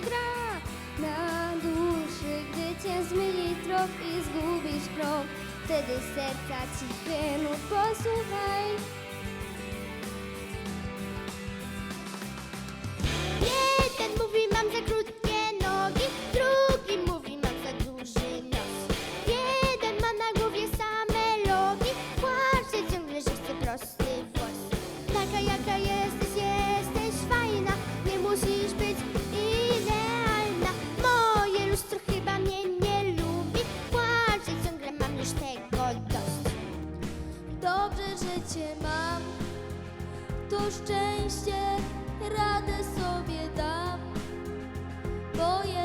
gra na duszy, gdy cię zmyli trop i zgubisz krok. Wtedy serca ci płynu posłuchaj. Dobrze, że cię mam, to szczęście radę sobie dam, bo ja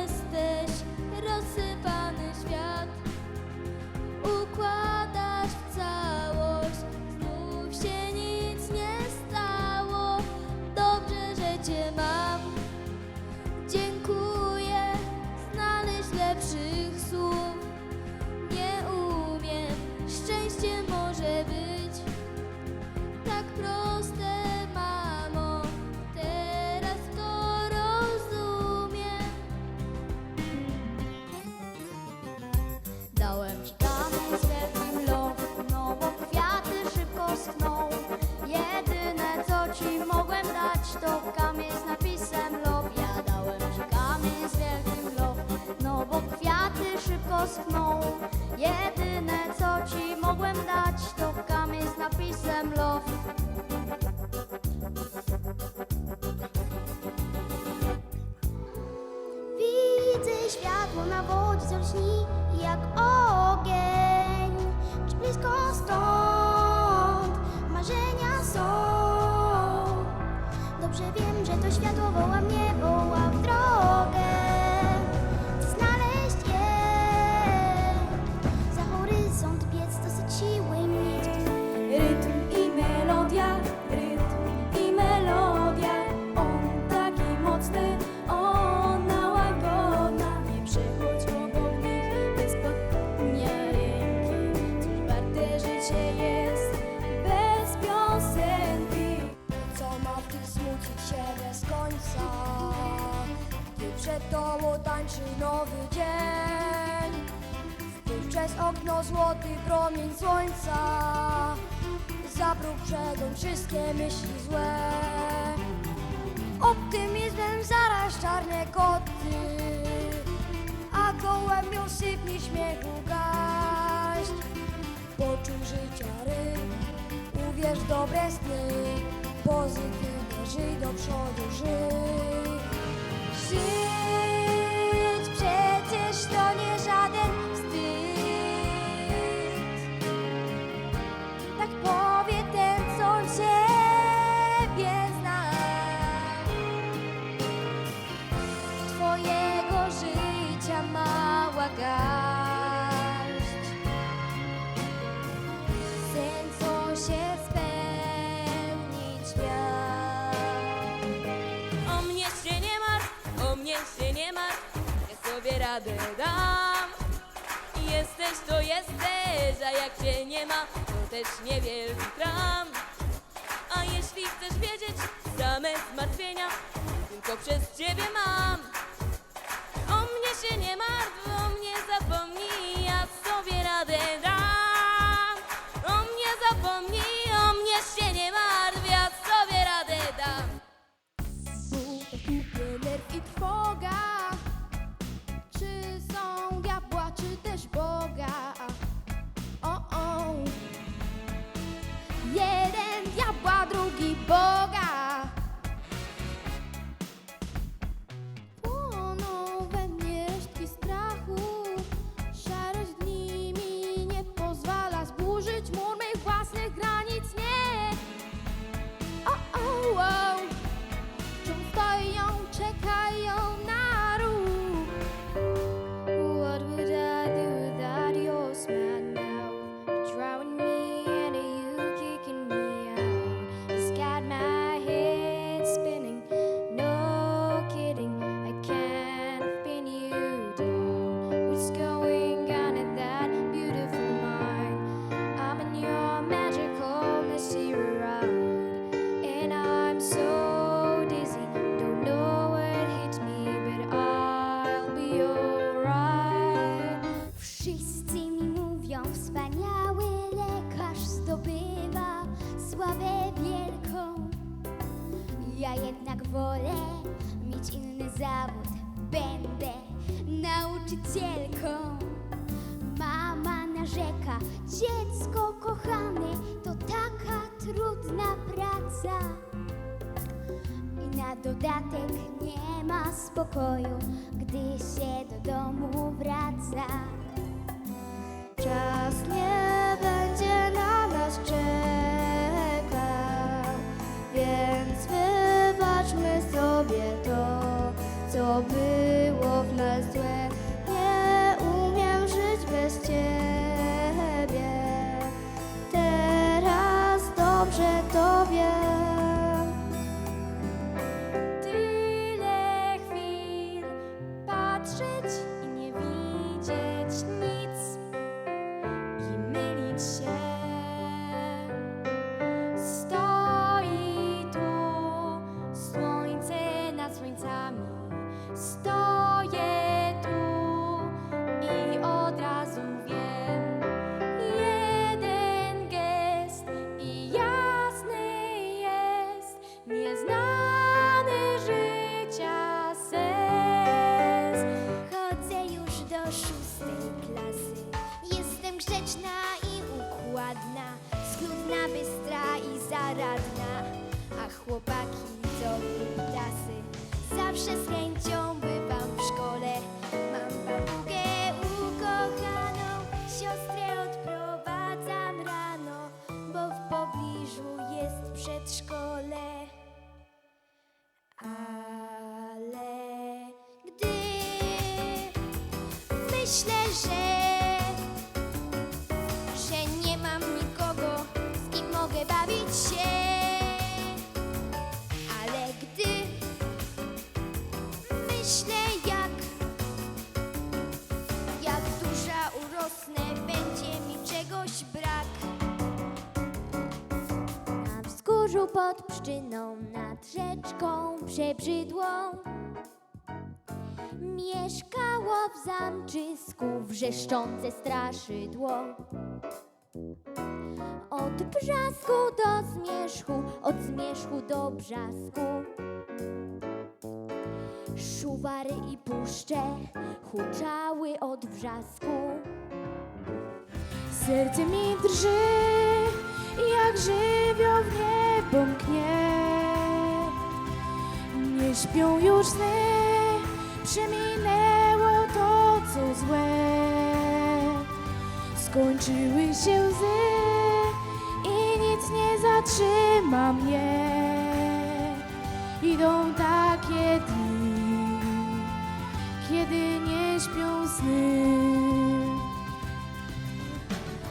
You. okno złoty promień słońca. Zabruk przedą wszystkie myśli złe. Optymizmem zaraz czarne koty A gołębią sypni śmiechu gaść Poczuj życia ryb, uwierz w dobre sny. Pozytywnie żyj do przodu, żyj. Żyj. radę dam. Jesteś to jesteś, a jak cię nie ma To też niewielki kram. A jeśli chcesz wiedzieć same zmartwienia Tylko przez ciebie mam. O mnie się nie martw, o mnie zapomnij. Jednak wolę mieć inny zawód. Będę nauczycielką. Mama narzeka, dziecko kochane, to taka trudna praca. I na dodatek nie ma spokoju, gdy się do domu wraca. Czas nie było w myślę, że że nie mam nikogo, z kim mogę bawić się, ale gdy myślę jak jak duża urosnę, będzie mi czegoś brak. Na wzgórzu pod pszczyną, nad rzeczką przebrzydłą W zamczysku wrzeszczące straszydło. Od brzasku do zmierzchu, od zmierzchu do brzasku. Szuwary i puszcze huczały od wrzasku. Serce mi drży, jak żywioł w niebo mknie. Nie śpią już sny, przeminęło co złe. Skończyły się łzy i nic nie zatrzyma mnie. Idą takie dni, kiedy nie śpią sny.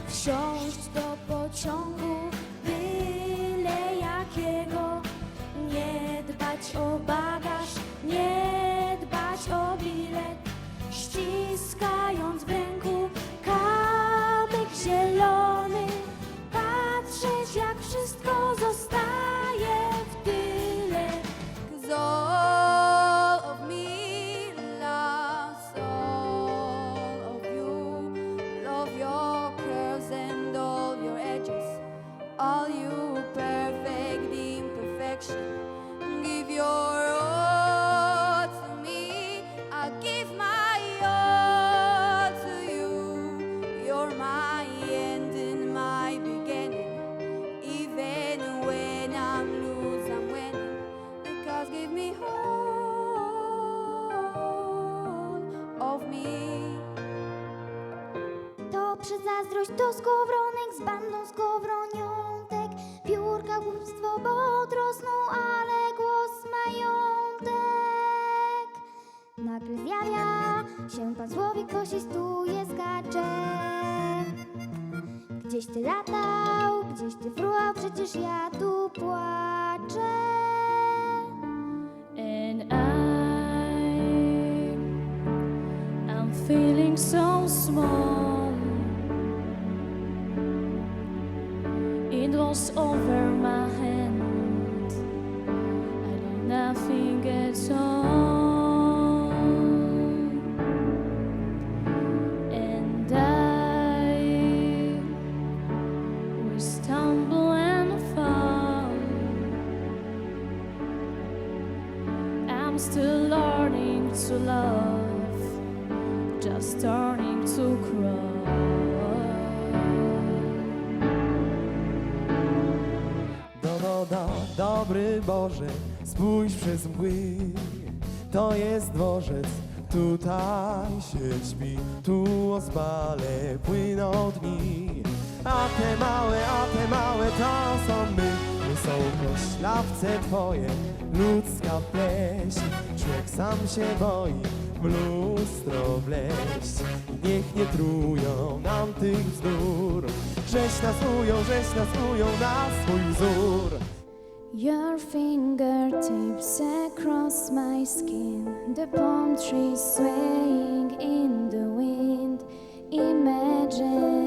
Wsiąść do pociągu, byle jakiego. Nie dbać o bagaż, nie dbać o bilet. Ściskając słowik posistuje skacze Gdzieś ty latał, gdzieś ty fruwał, przecież ja tu płaczę And I, I'm feeling so small. It was over my starting to cry. Do, do, do, dobry Boże, spójrz przez mgły. To jest dworzec, tutaj się śpi, tu ospale płyną dni. A te małe, a te małe to są my, my są koślawce twoje, ludzka pleść. Człowiek sam się boi lustro wleść. Niech nie trują nam tych bzdur, żeś nas ujął, żeś nas ujął na swój wzór. Your fingertips across my skin, the palm trees swaying in the wind, images.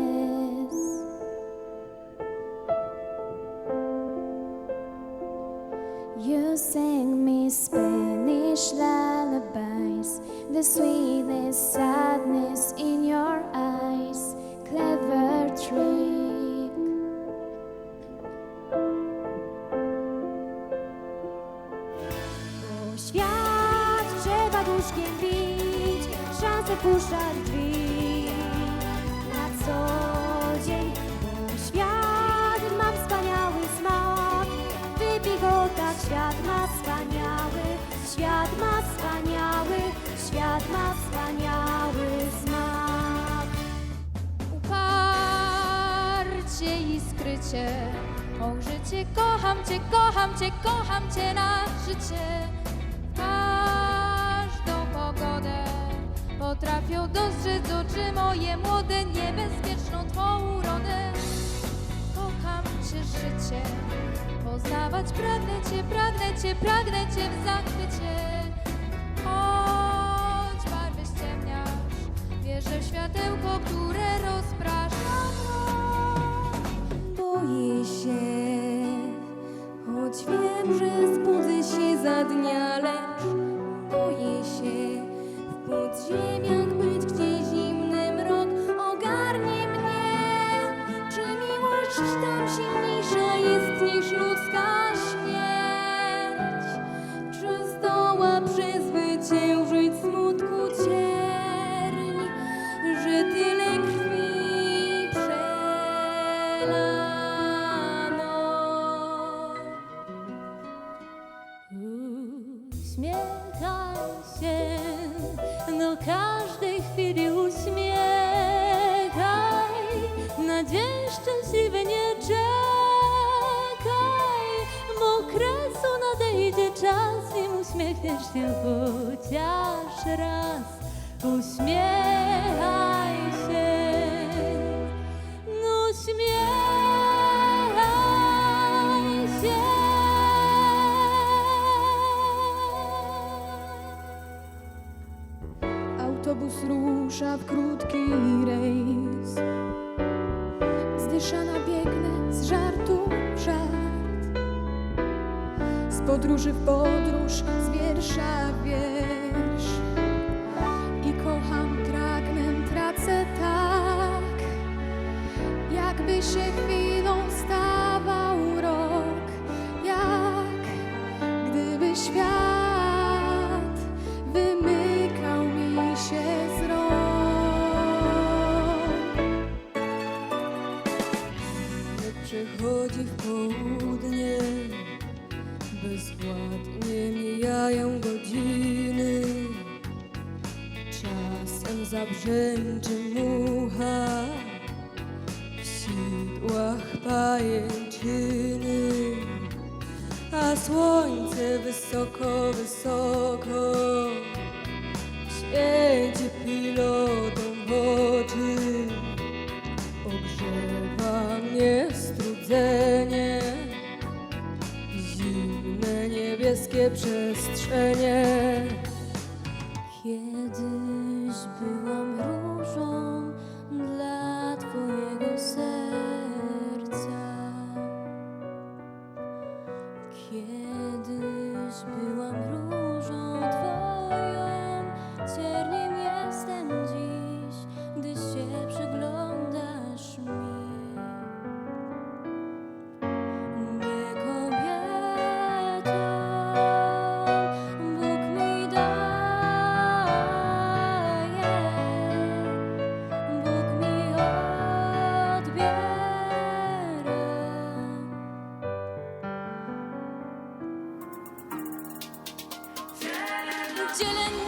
Och, życie, kocham cię, kocham cię, kocham cię na życie. W każdą pogodę Potrafią dostrzec oczy moje młode Niebezpieczną twą urodę. Kocham cię życie Poznawać pragnę cię, pragnę cię, pragnę cię w zachwycie. Choć barwy ściemniasz Wierzę w światełko, które się, choć wiem, że zbudzę się za dnia, lecz boję się w podziemiach być, gdzie zimny mrok ogarnie mnie. Czy miłość tam silniejsza jest się chociaż raz. Uśmiechaj się, no się. Autobus rusza w krótki rejs. Zdyszana biegnę z żartu. Podróży w podróż, z wiersza wiersz. I kocham, pragnę, tracę tak, jakby się chwilą stawał rok. Jak gdyby świat wymykał mi się z rąk. Jak przechodzi w południe, bezwładnie mijają godziny. Czasem zabrzęczy mucha w sidłach pajęczyny, a słońce wysoko, wysoko świeci pilotom w oczy. Ogrzewa mnie strudzenie, niebieskie przestrzenie. Kiedyś Acelen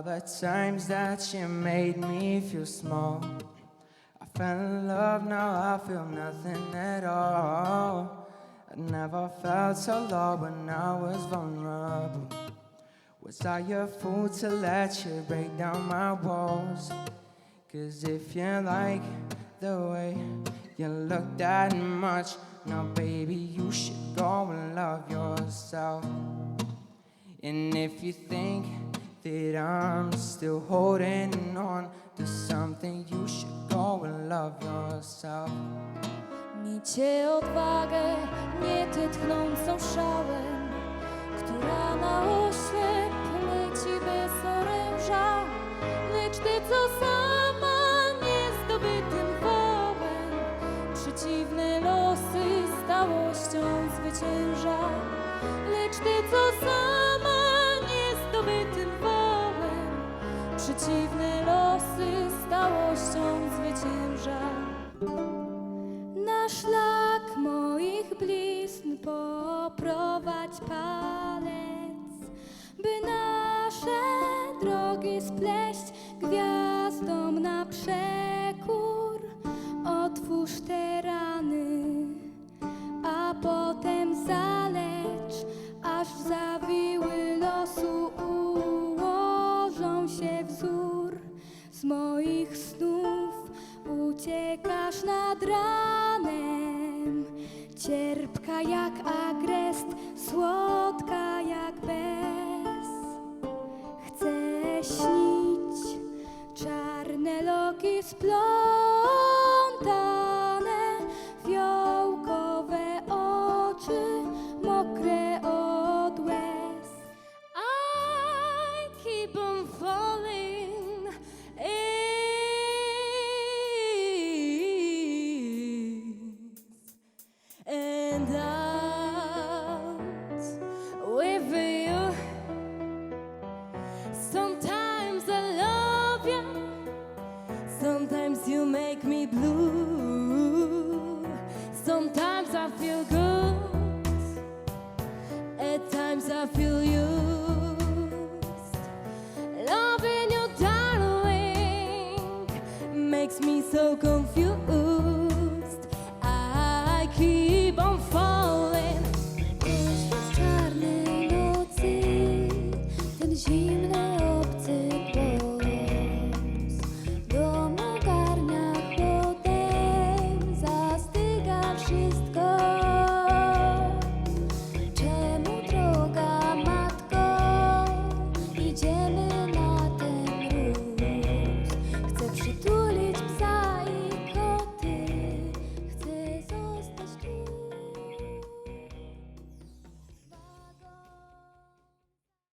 all the times that you made me feel small. I fell in love, now I feel nothing at all. I never felt so low when I was vulnerable. Was I a fool to let you break down my walls? Cause if you like the way you look that much, now baby, you should go and love yourself. And if you think that I'm still holding on to something, you should go and love yourself. explode.